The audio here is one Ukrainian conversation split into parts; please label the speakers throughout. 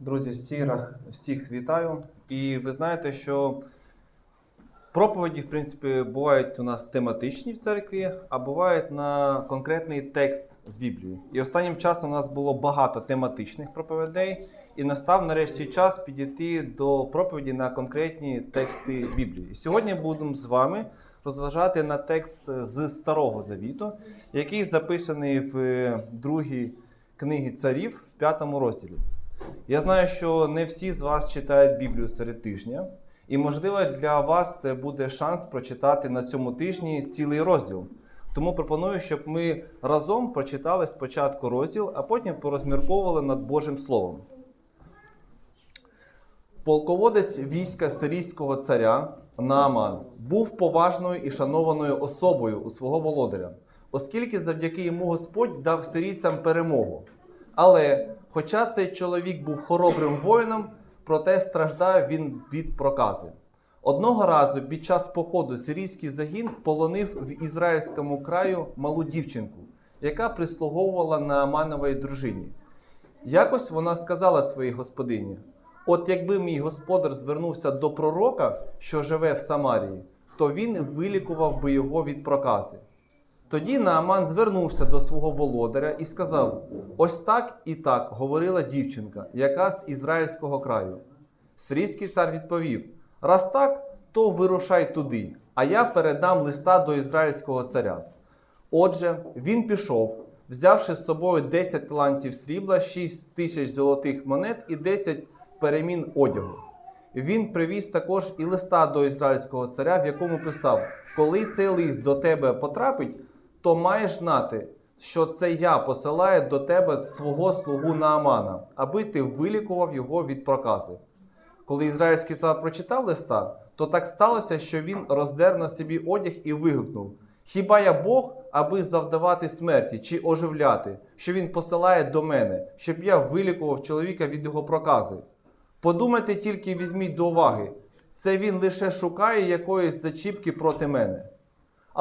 Speaker 1: Друзі, всіх, всіх вітаю. І ви знаєте, що проповіді, в принципі, бувають у нас тематичні в церкві, а бувають на конкретний текст з Біблії. І останнім часом у нас було багато тематичних проповідей, і настав нарешті час підійти до проповіді на конкретні тексти Біблії. І сьогодні будемо з вами розважати на текст з Старого Завіту, який записаний в другій книгі царів в п'ятому розділі. Я знаю, що не всі з вас читають Біблію серед тижня, і, можливо, для вас це буде шанс прочитати на цьому тижні цілий розділ. Тому пропоную, щоб ми разом прочитали спочатку розділ, а потім порозмірковували над Божим Словом. Полководець війська сирійського царя Нааман був поважною і шанованою особою у свого володаря, оскільки завдяки йому Господь дав сирійцям перемогу. Але, хоча цей чоловік був хоробрим воїном, проте страждав він від прокази. Одного разу під час походу сирійський загін полонив в ізраїльському краю малу дівчинку, яка прислуговувала Наамановій дружині. Якось вона сказала своїй господині: От якби мій господар звернувся до пророка, що живе в Самарії, то він вилікував би його від прокази. Тоді Нааман звернувся до свого володаря і сказав: Ось так і так говорила дівчинка, яка з ізраїльського краю. Сирійський цар відповів: Раз так, то вирушай туди, а я передам листа до ізраїльського царя. Отже, він пішов, взявши з собою 10 талантів срібла, 6 тисяч золотих монет і 10 перемін одягу. Він привіз також і листа до ізраїльського царя, в якому писав: Коли цей лист до тебе потрапить, то маєш знати, що це я посилаю до тебе свого слугу Наамана, аби ти вилікував його від прокази. Коли ізраїльський цар прочитав листа, то так сталося, що він роздер на собі одяг і вигукнув: Хіба я Бог, аби завдавати смерті чи оживляти, що він посилає до мене, щоб я вилікував чоловіка від його прокази? Подумайте тільки візьміть до уваги, це він лише шукає якоїсь зачіпки проти мене.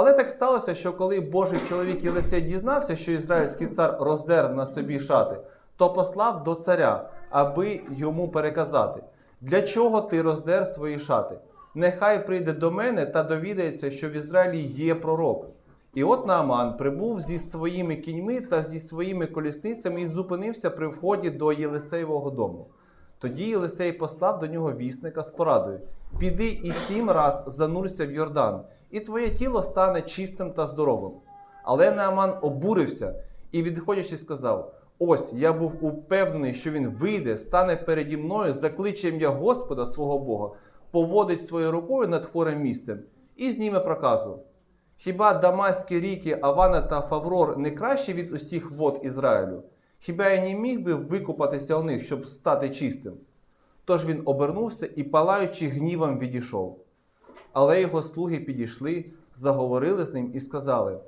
Speaker 1: Але так сталося, що коли Божий чоловік Єлисей дізнався, що ізраїльський цар роздер на собі шати, то послав до царя, аби йому переказати, для чого ти роздер свої шати? Нехай прийде до мене та довідається, що в Ізраїлі є пророк. І от Нааман прибув зі своїми кіньми та зі своїми колісницями і зупинився при вході до Єлисеєвого дому. Тоді Єлисей послав до нього вісника з порадою: Піди і сім раз занурся в Йордан, і твоє тіло стане чистим та здоровим. Але Нааман обурився і, відходячи, сказав: Ось я був упевнений, що він вийде, стане переді мною, закличе ім'я Господа свого Бога, поводить своєю рукою над хворим місцем і зніме проказу. Хіба Дамаські ріки Авана та Фаврор не кращі від усіх вод Ізраїлю? Хіба я не міг би викупатися у них, щоб стати чистим? Тож він обернувся і, палаючи гнівом, відійшов. Але його слуги підійшли, заговорили з ним і сказали: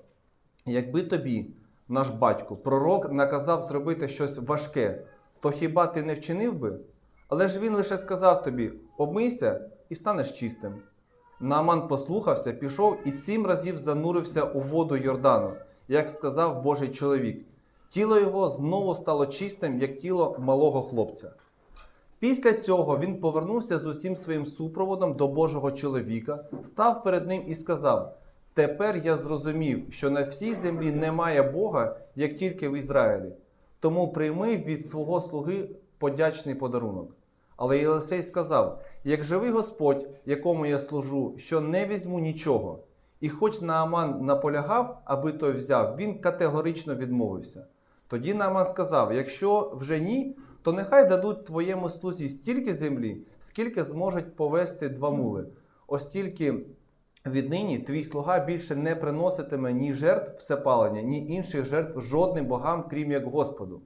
Speaker 1: Якби тобі, наш батько, пророк наказав зробити щось важке, то хіба ти не вчинив би? Але ж він лише сказав тобі: обмийся і станеш чистим. Нааман послухався, пішов і сім разів занурився у воду Йордану, як сказав Божий чоловік. Тіло його знову стало чистим, як тіло малого хлопця. Після цього він повернувся з усім своїм супроводом до Божого чоловіка, став перед ним і сказав: Тепер я зрозумів, що на всій землі немає Бога, як тільки в Ізраїлі. Тому прийми від свого слуги подячний подарунок. Але Єлисей сказав: Як живий Господь, якому я служу, що не візьму нічого. І хоч Нааман наполягав, аби той взяв, він категорично відмовився. Тоді Нааман сказав: Якщо вже ні, то нехай дадуть твоєму слузі стільки землі, скільки зможуть повести два мули. Ось тільки віднині твій слуга більше не приноситиме ні жертв всепалення, ні інших жертв жодним богам, крім як Господу.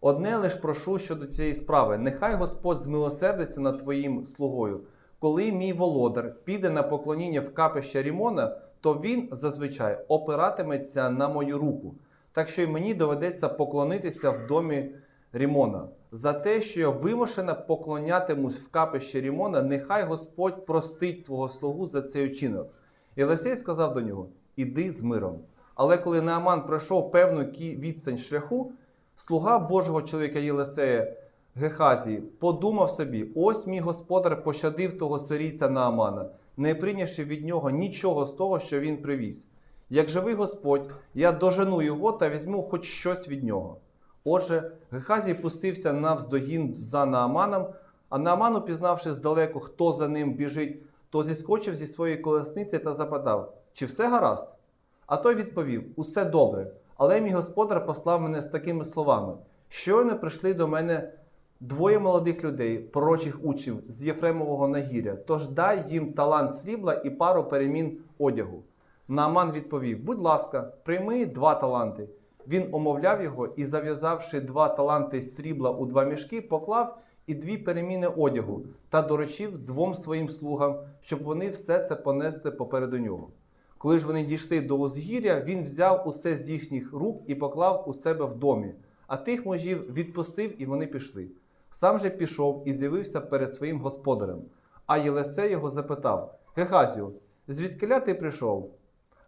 Speaker 1: Одне лиш прошу щодо цієї справи: нехай Господь змилосердиться над твоїм слугою. Коли мій володар піде на поклоніння в капище Рімона, то він зазвичай опиратиметься на мою руку, так що й мені доведеться поклонитися в домі Рімона. За те, що я вимушена поклонятимусь в капище Рімона, нехай Господь простить твого слугу за цей учинок. Єлисей сказав до нього: Іди з миром. Але коли Нааман пройшов певну відстань шляху, слуга Божого чоловіка Єлисея Гехазії подумав собі: ось мій господар пощадив того сирійця Наамана, не прийнявши від нього нічого з того, що він привіз. Як живий Господь, я дожену його та візьму хоч щось від нього. Отже, Гехазій пустився навздогін за Нааманом, а Нааман, упізнавши здалеку, хто за ним біжить, то зіскочив зі своєї колесниці та запитав, чи все гаразд? А той відповів: Усе добре, але мій господар послав мене з такими словами: щойно прийшли до мене двоє молодих людей, пророчих учнів з Єфремового нагір'я, тож дай їм талант срібла і пару перемін одягу. Нааман відповів: Будь ласка, прийми два таланти. Він омовляв його і, зав'язавши два таланти срібла у два мішки, поклав і дві переміни одягу та доручив двом своїм слугам, щоб вони все це понесли попереду нього. Коли ж вони дійшли до узгір'я, він взяв усе з їхніх рук і поклав у себе в домі, а тих мужів відпустив, і вони пішли. Сам же пішов і з'явився перед своїм господарем. А Єлисей його запитав: Гехазію, звідкиля ти прийшов?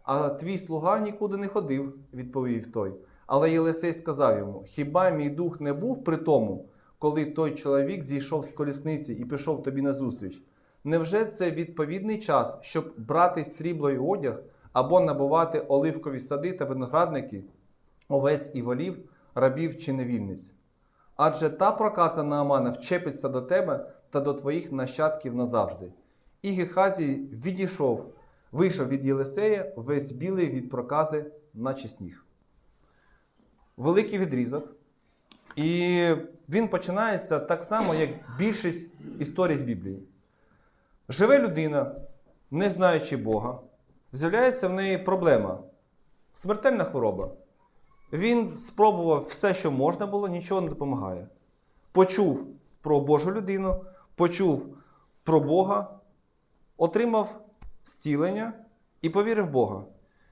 Speaker 1: А твій слуга нікуди не ходив, відповів той. Але Єлисей сказав йому: Хіба мій дух не був при тому, коли той чоловік зійшов з колісниці і пішов тобі назустріч? Невже це відповідний час, щоб брати срібло й одяг або набувати оливкові сади та виноградники, овець і волів, рабів чи невільниць? Адже та проказа Наамана вчепиться до тебе та до твоїх нащадків назавжди. І Гехазій відійшов, вийшов від Єлисея, весь білий від прокази, наче сніг. Великий відрізок. І він починається так само, як більшість історій з Біблії. Живе людина, не знаючи Бога, з'являється в неї проблема, смертельна хвороба. Він спробував все, що можна було, нічого не допомагає. Почув про Божу людину, почув про Бога, отримав зцілення і повірив Бога.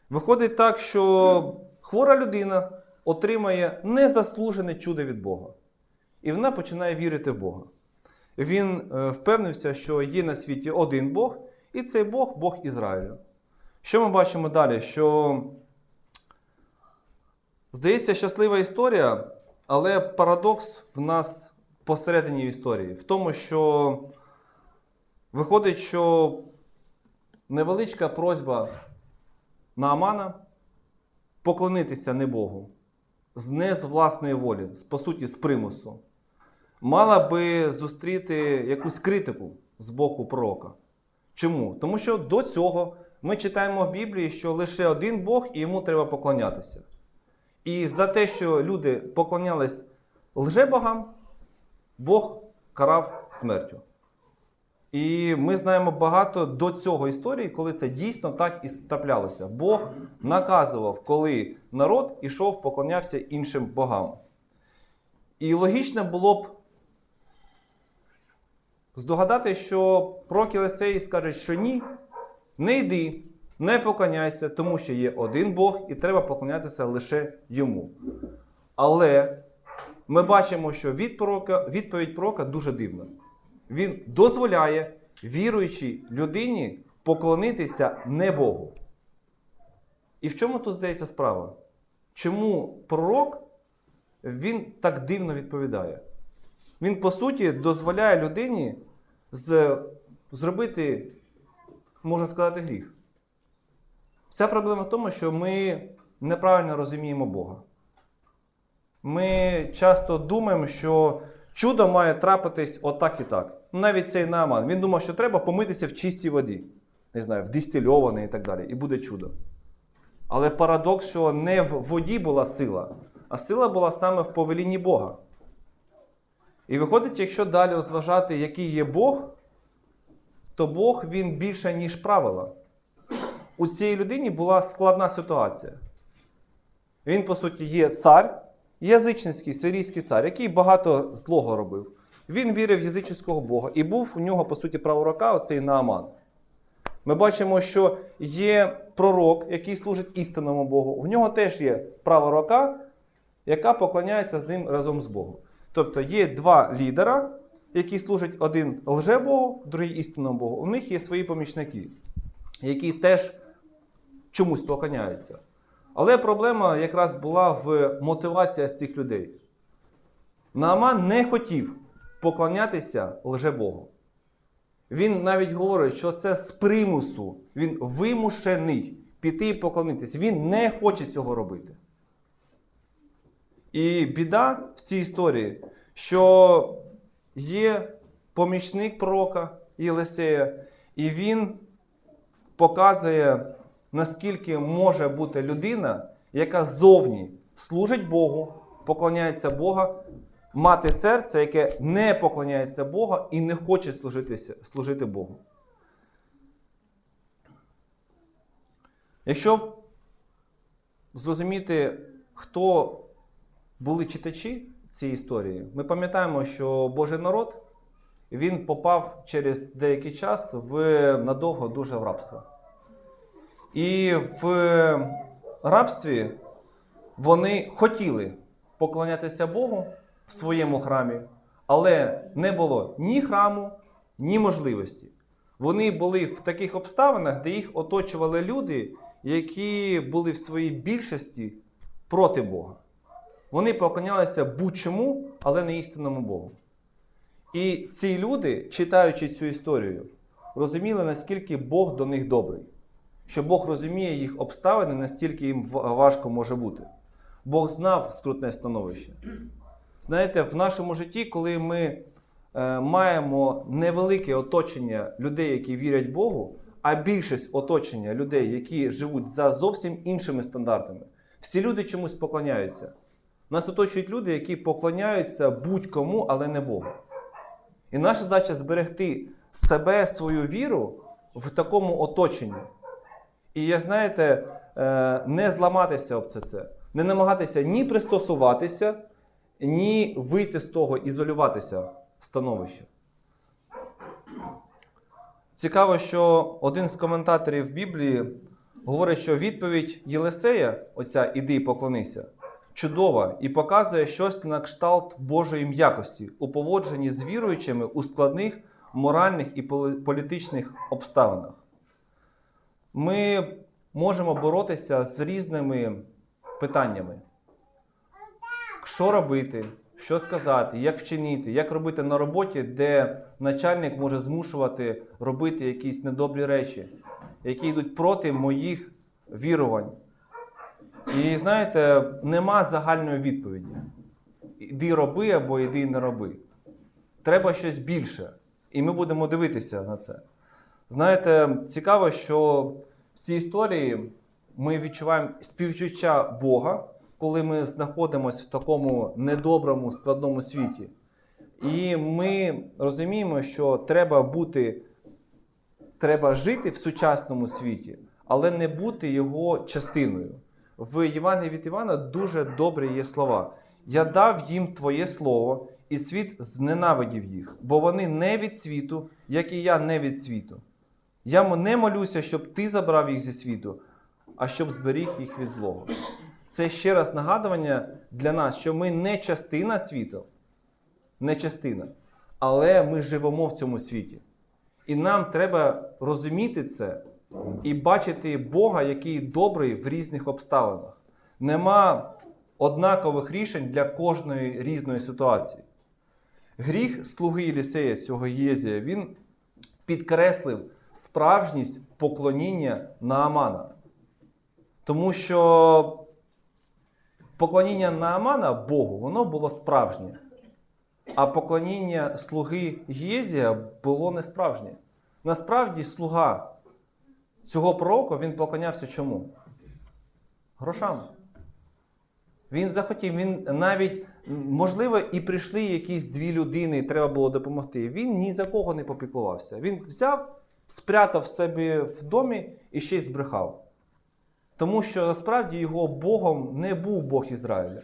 Speaker 1: Виходить так, що хвора людина отримає незаслужене чудо від Бога. І вона починає вірити в Бога. Він е, впевнився, що є на світі один Бог, і цей Бог Бог Ізраїлю. Що ми бачимо далі? Що Здається, щаслива історія, але парадокс в нас посередині історії. В тому, що виходить, що невеличка просьба Наамана поклонитися не Богу, не з власної волі, по суті, з примусу, мала би зустріти якусь критику з боку пророка. Чому? Тому що до цього ми читаємо в Біблії, що лише один Бог і йому треба поклонятися. І за те, що люди поклонялись лжебогам, Бог карав смертю. І ми знаємо багато до цього історії, коли це дійсно так і траплялося. Бог наказував, коли народ ішов, поклонявся іншим богам. І логічно було б здогадати, що пророк Єлисей скаже, що ні, не йди, не поклоняйся, тому що є один Бог і треба поклонятися лише йому. Але ми бачимо, що відповідь пророка дуже дивна. Він дозволяє віруючій людині поклонитися не Богу. І в чому тут здається справа? Чому пророк він так дивно відповідає? Він, по суті, дозволяє людині з, зробити, можна сказати, гріх. Вся проблема в тому, що ми неправильно розуміємо Бога. Ми часто думаємо, що чудо має трапитись отак і так. Навіть цей Нааман. Він думав, що треба помитися в чистій воді, не знаю, в дистильованій і так далі, і буде чудо. Але парадокс, що не в воді була сила, а сила була саме в повелінні Бога. І виходить, якщо далі розважати, який є Бог, то Бог він більше, ніж правила. У цій людині була складна ситуація. Він, по суті, є цар, язичницький сирійський цар, який багато злого робив. Він вірив в язичницького Бога і був у нього, по суті, права рука, оцей Нааман. Ми бачимо, що є пророк, який служить істинному Богу. В нього теж є права рука, яка поклоняється з ним разом з Богом. Тобто є два лідера, які служать один лже Богу, другий істинному Богу. У них є свої помічники, які теж чомусь поклоняються. Але проблема якраз була в мотивації цих людей. Нааман не хотів поклонятися лжебогу. Він навіть говорить, що це з примусу. Він вимушений піти і поклонитися. Він не хоче цього робити. І біда в цій історії, що є помічник пророка Єлисея, і він показує, наскільки може бути людина, яка зовні служить Богу, поклоняється Бога, мати серце, яке не поклоняється Богу і не хоче служити Богу. Якщо зрозуміти, хто були читачі цієї історії, ми пам'ятаємо, що Божий народ він попав через деякий час в надовго дуже в рабство. І в рабстві вони хотіли поклонятися Богу в своєму храмі, але не було ні храму, ні можливості. Вони були в таких обставинах, де їх оточували люди, які були в своїй більшості проти Бога. Вони поклонялися будь-чому, але не істинному Богу. І ці люди, читаючи цю історію, розуміли, наскільки Бог до них добрий, що Бог розуміє їх обставини, настільки їм важко може бути. Бог знав скрутне становище. Знаєте, в нашому житті, коли ми е, маємо невелике оточення людей, які вірять Богу, а більшість оточення людей, які живуть за зовсім іншими стандартами, всі люди чомусь поклоняються. Нас оточують люди, які поклоняються будь-кому, але не Богу. І наша задача зберегти себе, свою віру в такому оточенні. І, як знаєте, е, не зламатися об це, це, не намагатися ні пристосуватися, ні вийти з того, ізолюватися становища. Цікаво, що один з коментаторів Біблії говорить, що відповідь Єлисея, оця іди і поклонися, чудова і показує щось на кшталт Божої м'якості у поводженні з віруючими у складних моральних і політичних обставинах. Ми можемо боротися з різними питаннями. Що робити, що сказати, як вчинити, як робити на роботі, де начальник може змушувати робити якісь недобрі речі, які йдуть проти моїх вірувань. І знаєте, нема загальної відповіді. Іди роби або іди не роби. Треба щось більше. І ми будемо дивитися на це. Знаєте, цікаво, що в цій історії ми відчуваємо співчуття Бога, коли ми знаходимося в такому недоброму, складному світі. І ми розуміємо, що треба бути, треба жити в сучасному світі, але не бути його частиною. В Євангелії від Івана дуже добрі є слова. Я дав їм Твоє слово, і світ зненавидів їх, бо вони не від світу, як і я не від світу. Я не молюся, щоб ти забрав їх зі світу, а щоб зберіг їх від злого. Це ще раз нагадування для нас, що ми не частина світу, не частина, але ми живемо в цьому світі. І нам треба розуміти це і бачити Бога, який добрий в різних обставинах. Нема однакових рішень для кожної різної ситуації. Гріх слуги Єлісея, цього Єзія, він підкреслив справжність поклоніння Наамана. Тому що поклоніння Наамана Богу, воно було справжнє. А поклоніння слуги Гєзія було не справжнє. Насправді, слуга цього пророка він поклонявся чому? Грошам. Він захотів, він навіть, можливо, і прийшли якісь дві людини, і треба було допомогти. Він ні за кого не попіклувався. Він взяв, спрятав себе в домі і ще й збрехав. Тому що насправді його Богом не був Бог Ізраїля.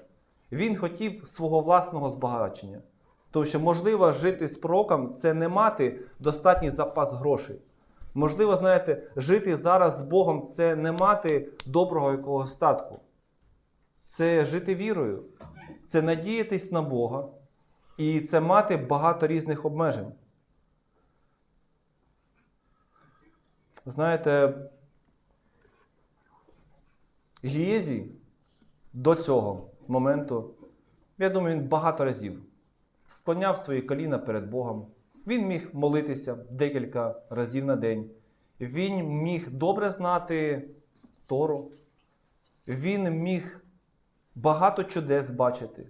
Speaker 1: Він хотів свого власного збагачення. Тому що, можливо, жити з пророком це не мати достатній запас грошей. Можливо, знаєте, жити зараз з Богом це не мати доброго якогось статку. Це жити вірою, це надіятись на Бога і це мати багато різних обмежень. Знаєте, Гієзій до цього моменту, я думаю, він багато разів склоняв свої коліна перед Богом. Він міг молитися декілька разів на день. Він міг добре знати Тору. Він міг багато чудес бачити.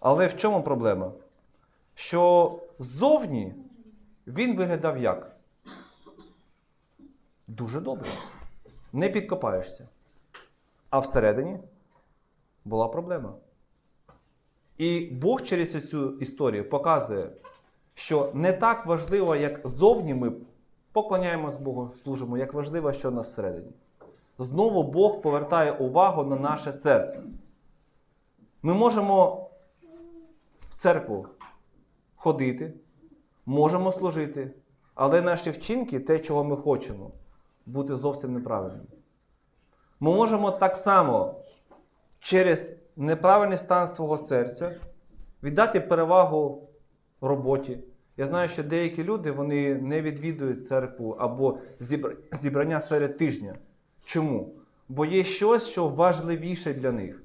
Speaker 1: Але в чому проблема? Що ззовні він виглядав як? Дуже добре. Не підкопаєшся. А всередині була проблема. І Бог через цю історію показує, що не так важливо, як зовні ми поклоняємось Богу, служимо, як важливо, що нас всередині. Знову Бог повертає увагу на наше серце. Ми можемо в церкву ходити, можемо служити, але наші вчинки, те, чого ми хочемо, бути зовсім неправильними. Ми можемо так само через неправильний стан свого серця віддати перевагу роботі. Я знаю, що деякі люди вони не відвідують церкву або зібрання серед тижня. Чому? Бо є щось, що важливіше для них,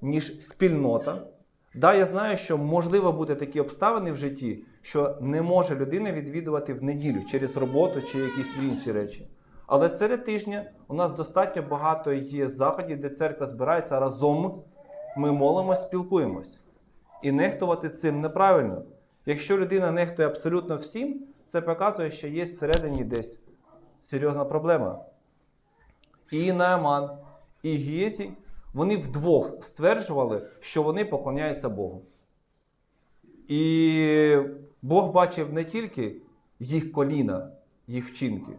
Speaker 1: ніж спільнота. Да, я знаю, що можливо бути такі обставини в житті, що не може людина відвідувати в неділю через роботу чи якісь інші речі. Але серед тижня у нас достатньо багато є заходів, де церква збирається разом. Ми молимось, спілкуємось. І нехтувати цим неправильно. Якщо людина нехтує абсолютно всім, це показує, що є всередині десь серйозна проблема. І Нааман, і Гієзі, вони вдвох стверджували, що вони поклоняються Богу. І Бог бачив не тільки їх коліна, їх вчинки,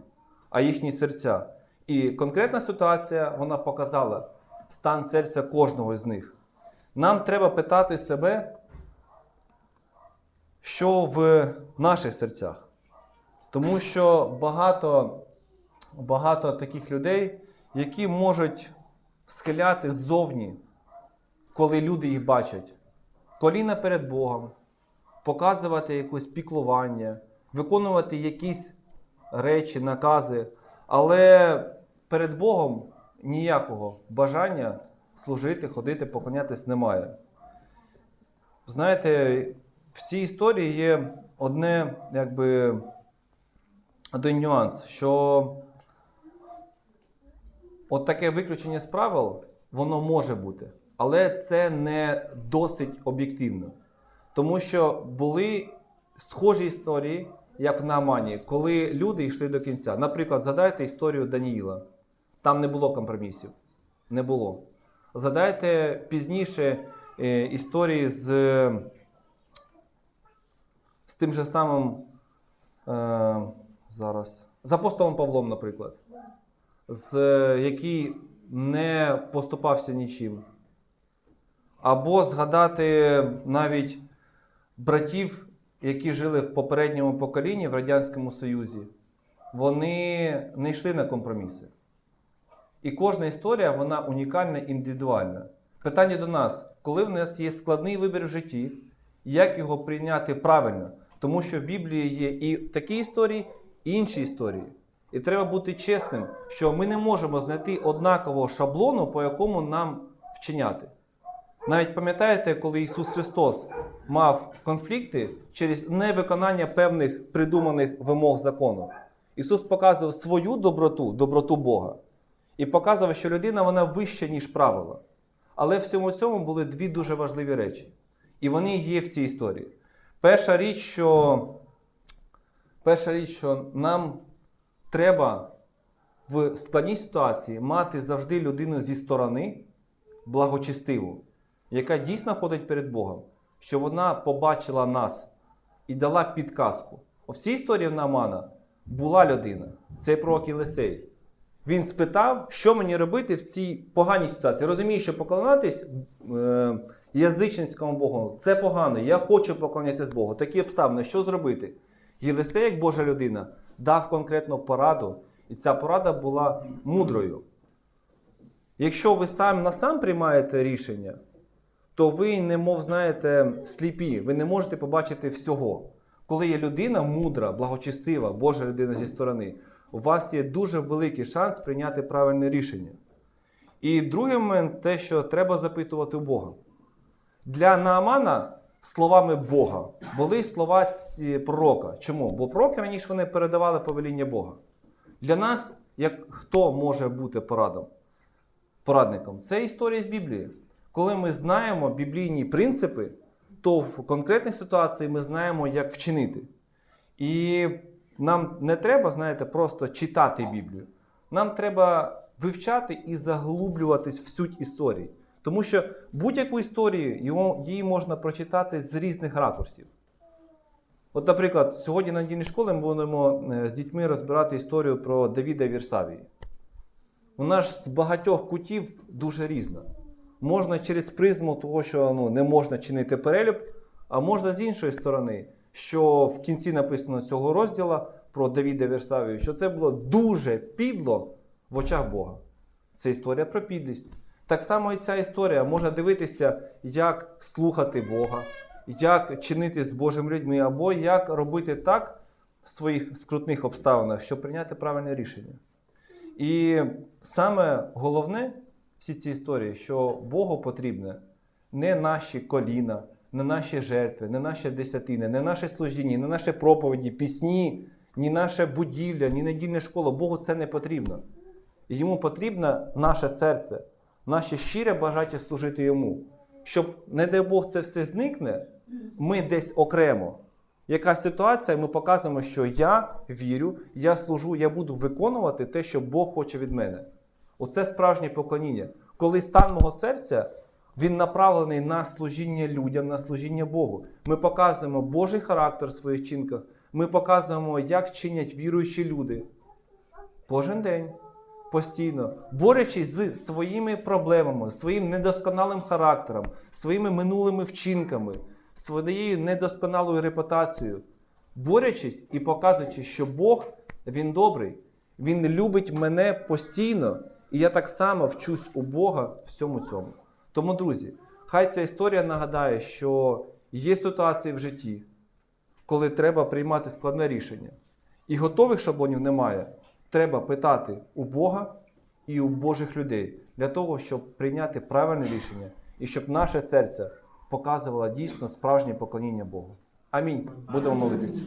Speaker 1: а їхні серця. І конкретна ситуація вона показала стан серця кожного з них. Нам треба питати себе, що в наших серцях. Тому що багато, багато таких людей, які можуть схиляти ззовні, коли люди їх бачать, коліна перед Богом, показувати якесь піклування, виконувати якісь речі, накази, але перед Богом ніякого бажання служити, ходити, поклонятись немає. Знаєте, в цій історії є одне, якби, один нюанс, що от таке виключення з правил, воно може бути, але це не досить об'єктивно. Тому що були схожі історії, як в Наамані, коли люди йшли до кінця. Наприклад, згадайте історію Даніїла. Там не було компромісів. Не було. Згадайте пізніше е, історії з, з тим же самим е, зараз, з апостолом Павлом, наприклад, з, який не поступався нічим. Або згадати навіть братів, які жили в попередньому поколінні в Радянському Союзі, вони не йшли на компроміси. І кожна історія вона унікальна, індивідуальна. Питання до нас, коли в нас є складний вибір в житті, як його прийняти правильно? Тому що в Біблії є і такі історії, і інші історії. І треба бути чесним, що ми не можемо знайти однакового шаблону, по якому нам вчиняти. Навіть пам'ятаєте, коли Ісус Христос мав конфлікти через невиконання певних придуманих вимог закону. Ісус показував свою доброту, доброту Бога, і показував, що людина вона вища, ніж правила. Але в всьому цьому були дві дуже важливі речі. І вони є в цій історії. Перша річ, що, перша річ, що нам треба в складній ситуації мати завжди людину зі сторони благочестиву, яка дійсно ходить перед Богом, що вона побачила нас і дала підказку. У всій історії в Наамана була людина, це пророк Єлисей. Він спитав, що мені робити в цій поганій ситуації. Розумію, що поклонятись е, язичницькому Богу це погано. Я хочу поклонятись Богу. Такі обставини, що зробити? Єлисей, як Божа людина, дав конкретну пораду, і ця порада була мудрою. Якщо ви сам на сам приймаєте рішення, то ви, немов знаєте, сліпі, ви не можете побачити всього. Коли є людина мудра, благочестива, Божа людина зі сторони, у вас є дуже великий шанс прийняти правильне рішення. І другий момент те, що треба запитувати у Бога. Для Наамана словами Бога, були слова пророка. Чому? Бо пророки раніше вони передавали повеління Бога. Для нас, як хто може бути порадом, порадником, це історія з Біблії. Коли ми знаємо біблійні принципи, то в конкретній ситуації ми знаємо, як вчинити. І нам не треба, знаєте, просто читати Біблію. Нам треба вивчати і заглублюватись в суть історії. Тому що будь-яку історію її можна прочитати з різних ракурсів. От, наприклад, сьогодні на недільній школі ми будемо е, з дітьми розбирати історію про Давіда Вірсавії. Вона ж з багатьох кутів дуже різна. Можна через призму того, що ну, не можна чинити перелюб, а можна з іншої сторони, що в кінці написано цього розділу про Давіда Вірсавію, що це було дуже підло в очах Бога. Це історія про підлість. Так само і ця історія можна дивитися, як слухати Бога, як чинити з Божими людьми, або як робити так в своїх скрутних обставинах, щоб прийняти правильне рішення. І саме головне в цій історії, що Богу потрібне не наші коліна, не наші жертви, не наші десятини, не наше служіння, не наші проповіді, пісні, ні наша будівля, ні недільна школа. Богу це не потрібно. Йому потрібно наше серце, наше щире бажання служити йому. Щоб, не дай Бог, це все зникне, ми десь окремо. Яка ситуація, ми показуємо, що я вірю, я служу, я буду виконувати те, що Бог хоче від мене. Оце справжнє поклоніння. Коли стан мого серця він направлений на служіння людям, на служіння Богу. Ми показуємо Божий характер в своїх чинках. Ми показуємо, як чинять віруючі люди. Кожен день, постійно, борючись з своїми проблемами, своїм недосконалим характером, своїми минулими вчинками, своєю недосконалою репутацією, борючись і показуючи, що Бог він добрий, Він любить мене постійно, і я так само вчусь у Бога всьому цьому. Тому, друзі, хай ця історія нагадає, що є ситуації в житті, коли треба приймати складне рішення. І готових шаблонів немає. Треба питати у Бога і у Божих людей для того, щоб прийняти правильне рішення і щоб наше серце показувало дійсно справжнє поклоніння Богу. Амінь. Будемо молитись.